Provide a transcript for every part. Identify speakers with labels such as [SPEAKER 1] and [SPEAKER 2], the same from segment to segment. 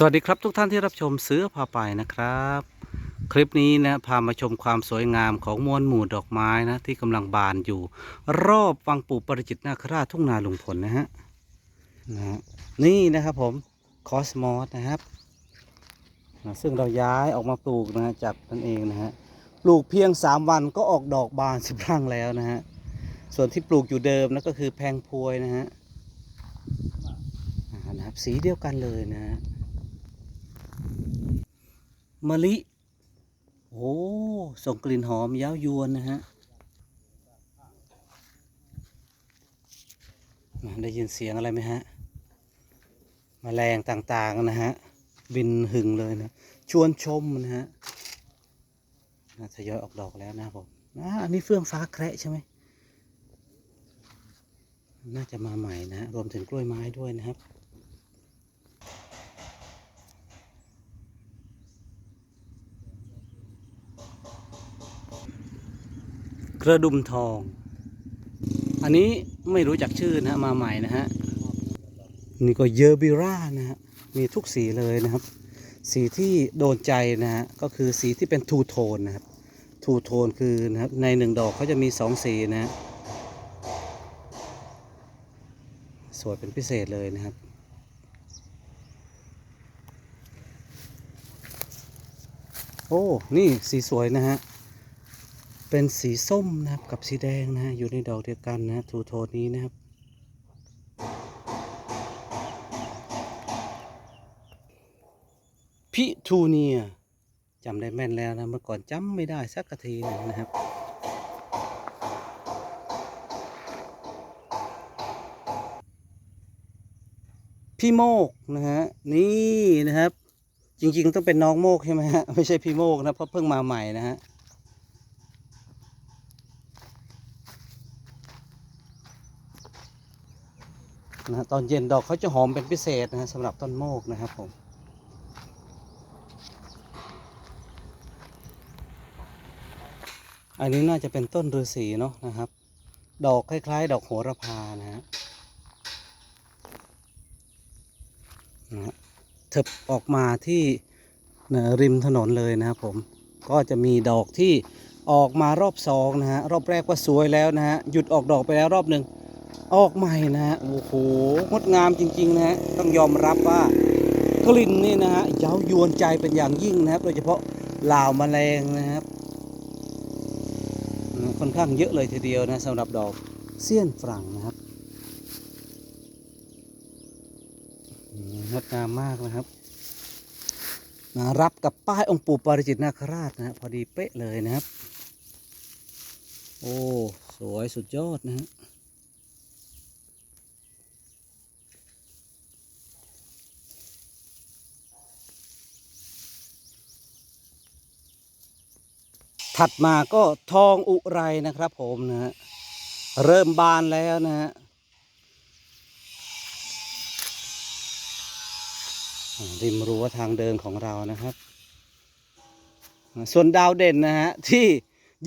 [SPEAKER 1] สวัสดีครับทุกท่านที่รับชมเสือพาไปนะครับ คลิปนี้นะพามาชมความสวยงามของมวลหมู่ดอกไม้นะที่กำลังบานอยู่ รอบวังปู่ปริจิตนาคราชทุ่งนาลุงพลนะฮะนะฮะนี่นะครับผมคอสมอสนะครับนะซึ่งเราย้ายออกมาปลูกนะฮะจากนั่นเองนะฮะปลูกเพียง 3 วันก็ออกดอกบานสิบรังแล้วนะฮะส่วนที่ปลูกอยู่เดิมนั่นก็คือแพงพวยนะฮะนะครับสีเดียวกันเลยนะฮะ มะลิ โอ้ ส่งกลิ่นหอมเย้ายวนนะฮะ ได้ยินเสียงอะไรไหมฮะมแมลงต่างๆนะฮะ บินหึงเลยนะ ชวนชมนะฮะน่าทยอยออกดอกแล้วนะผมอันนี้เฟื่องฟ้าแคระใช่ไหม น่าจะมาใหม่นะ รวมถึงกล้วยไม้ด้วยนะครับ ระดุมทอง อันนี้ไม่รู้จักชื่อนะฮะมาใหม่นะฮะนี่ก็เยอร์บิร่านะฮะมีทุกสีเลยนะครับ สีที่โดนใจนะฮะก็คือสีที่เป็นทูโทนนะครับทูโทนคือนะครับในหนึ่งดอกเขาจะมีสองสีนะฮะสวยเป็นพิเศษเลยนะครับ โอ้ นี่สีสวยนะฮะ เป็นสีส้มนะครับกับสีแดงนะฮะอยู่ในดอกเดียวกันนะทูโทนนี้นะครับ พิทูเนียจำได้แม่นแล้วนะเมื่อก่อนจำไม่ได้สักกะทีหนึงนะครับพี่โมกนะฮะนี่นะครับ จริงๆต้องเป็นน้องโมกใช่ไหมฮะไม่ใช่พี่โมกนะเพราะเพิ่งมาใหม่นะฮะ นะตอนเย็นดอกเขาจะหอมเป็นพิเศษนะฮะสำหรับต้นโมกนะครับผมอันนี้น่าจะเป็นต้นฤาษีเนาะนะครับ ดอกคล้าย ๆ ดอกโหระพานะฮะนะเถิบออกมาที่ริมถนนเลยนะครับผม ก็จะมีดอกที่ออกมารอบสองนะฮะรอบแรกว่าสวยแล้วนะฮะหยุดออกดอกไปแล้วรอบหนึ่ง ออกใหม่นะฮะ โอ้โห งดงามจริง ๆ นะฮะ ต้องยอมรับว่ากลิ่นนี่นะฮะเย้ายวนใจเป็นอย่างยิ่งนะครับ โดยเฉพาะลาวมแมลงนะครับ ค่อนข้างเยอะเลยทีเดียวนะสำหรับดอกเสี้ยนฝรั่งนะครับงดงามมากนะครับนะรับกับป้ายองค์ปู่ปาริจิตนาคราชนะพอดีเป๊ะเลยนะครับ โอ้ สวยสุดยอดนะฮะ ถัดมาก็ทองอุไรนะครับผมนะฮะเริ่มบานแล้วนะฮะริมรั้วทางเดินของเรานะครับ ส่วนดาวเด่นนะฮะที่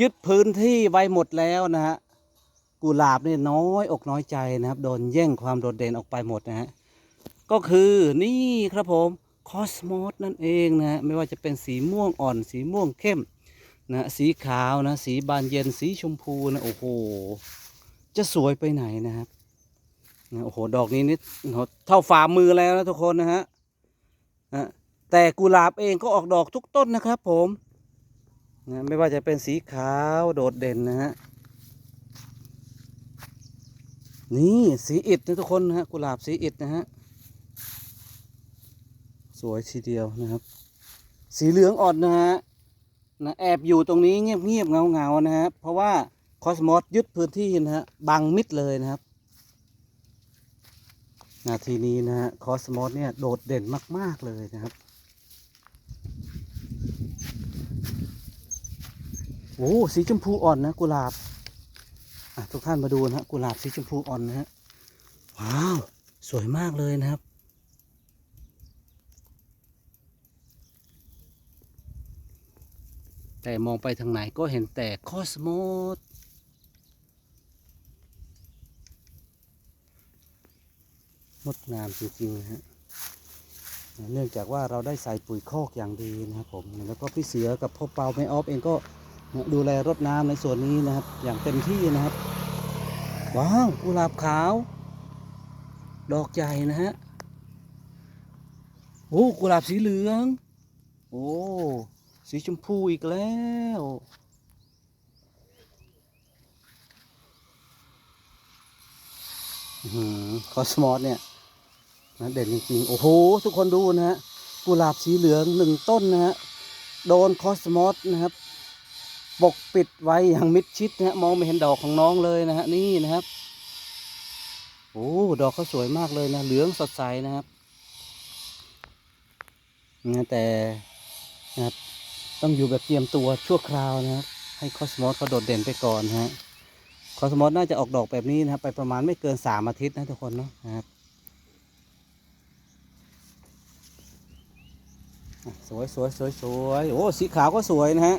[SPEAKER 1] ยึดพื้นที่ไว้หมดแล้วนะฮะกุหลาบนี่น้อยอกน้อยใจนะครับ โดนแย่งความโดดเด่นออกไปหมดนะฮะก็คือนี่ครับผมคอสมอสนั่นเองนะฮะไม่ว่าจะเป็นสีม่วงอ่อนสีม่วงเข้ม นะสีขาวนะ สีบานเย็นสีชมพูนะโอ้โห จะสวยไปไหนนะครับนะโอ้โหดอกนี้นี่เท่าฝ่ามือแล้วนะทุกคนนะฮะนะแต่กุหลาบเองก็ออกดอกทุกต้นนะครับ ผมนะไม่ว่าจะเป็นสีขาวโดดเด่นนะฮะนี่สีอิฐนะทุกคนนะฮะกุหลาบสีอิฐนะฮะสวยทีเดียวนะครับ สีเหลืองอ่อนนะฮะ นะแอบอยู่ตรงนี้เงียบเงียบเงาเงาๆนะครับ เพราะว่าคอสมอสยึดพื้นที่นะฮะบังมิดเลยนะครับนาทีนี้นะฮะคอสมอสเนี่ยโดดเด่นมาก ๆ เลยนะครับโอ้สีชมพูอ่อนนะกุหลาบทุกท่านมาดูนะฮะกุหลาบสีชมพูอ่อนนะฮะว้าว สวยมากเลยนะครับ แต่มองไปทางไหนก็เห็นแต่คอสโมสงดงามจริงๆนะฮะเนื่องจากว่าเราได้ใส่ปุ๋ยคอกอย่างดีนะครับผม แล้วก็พี่เสือกับพ่อเปาไม่ออฟเองก็ดูแลรดน้ำในส่วนนี้นะครับ อย่างเต็มที่นะครับ ว้าวกุหลาบขาว ดอกใหญ่นะฮะ โอ้กุหลาบสีเหลือง โอ้ สีชมพูอีกแล้วข้อหือคอสมอสเนี่ยนะเด่นจริงๆ โอ้โห ทุกคนดูนะฮะ กุหลาบสีเหลืองหนึ่งต้นนะฮะ โดนคอสมอสนะครับ ปกปิดไว้อย่างมิดชิดนะฮะ มองไม่เห็นดอกของน้องเลยนะฮะ นี่นะครับ โอ้ ดอกเขาสวยมากเลยนะ เหลืองสดใสนะครับนะแต่นะครับ ต้องอยู่แบบเตรียมตัวชั่วคราวนะครับ ให้คอสมอสเขาโดดเด่นไปก่อนฮะคอสมอสน่าจะออกดอกแบบนี้นะครับ ไปประมาณไม่เกินสามอาทิตย์นะทุกคนเนาะนะครับสวยสวยสวยสวยโอ้สีขาวก็สวยนะฮะ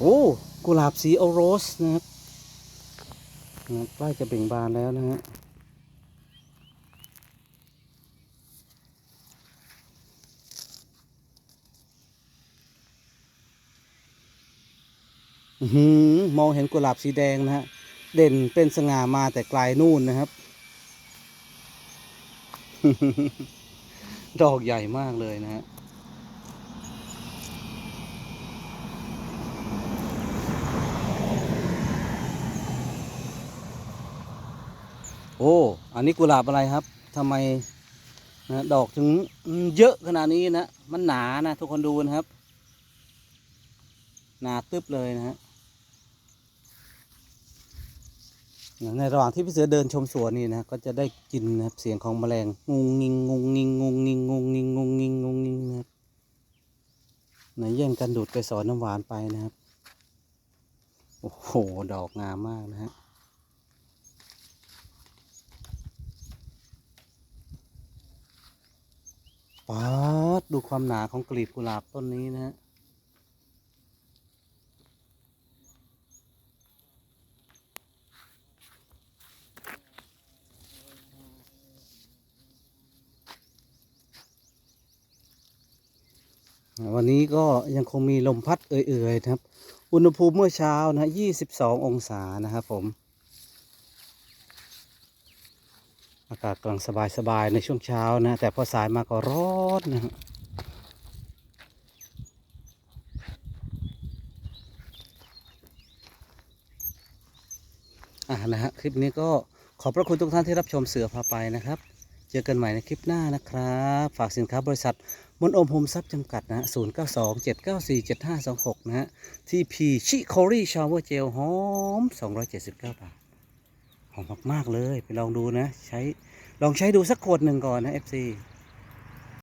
[SPEAKER 1] โอ้กุหลาบสีโอโรสนะครับนะใกล้จะเบ่งบานแล้วนะฮะ อื้อหือ มองเห็นกุหลาบสีแดงนะฮะ เด่นเป็นสง่ามาแต่ไกลนู่นนะครับ ดอกใหญ่มากเลยนะฮะโอ้ อันนี้กุหลาบอะไรครับทำไมนะดอกถึงเยอะขนาดนี้นะ มันหนานะ ทุกคนดูนะครับ หนาตึ๊บเลยนะฮะ ในระหว่างที่พี่เสือเดินชมสวนนี่นะก็จะได้กินนะครับเสียงของแมลงงงงิงงงงิงงงงิงงงงิงงงงิงงงงิงนะครับไหนแย่งกันดูดไปสอนน้ำหวานไปนะครับ โอ้โห ดอกงามมากนะฮะป๊าดดูความหนาของกลีบกุหลาบต้นนี้นะฮะ วันนี้ก็ยังคงมีลมพัดเอื่อยๆนะครับ อุณหภูมิเมื่อเช้านะ22องศานะครับผม อากาศกำลังสบายๆในช่วงเช้านะ แต่พอสายมาก็ร้อนนะฮะอ่านะฮะคลิปนี้ก็ขอบพระคุณทุกท่านที่รับชมเสือพาไปนะครับ เจอกันใหม่ในคลิปหน้านะครับ ฝากสินค้าบริษัทมนโอมโฮมซับจำกัดนะฮะ0 9 2 7 9 4 7 5 2 6นะฮะที่พีชิโครี่ชาวเวอร์เจลหอม279บาท หอมมาก ๆ เลย ไปลองดูนะ ใช้ลองใช้ดูสักขวดหนึ่งก่อนนะ FC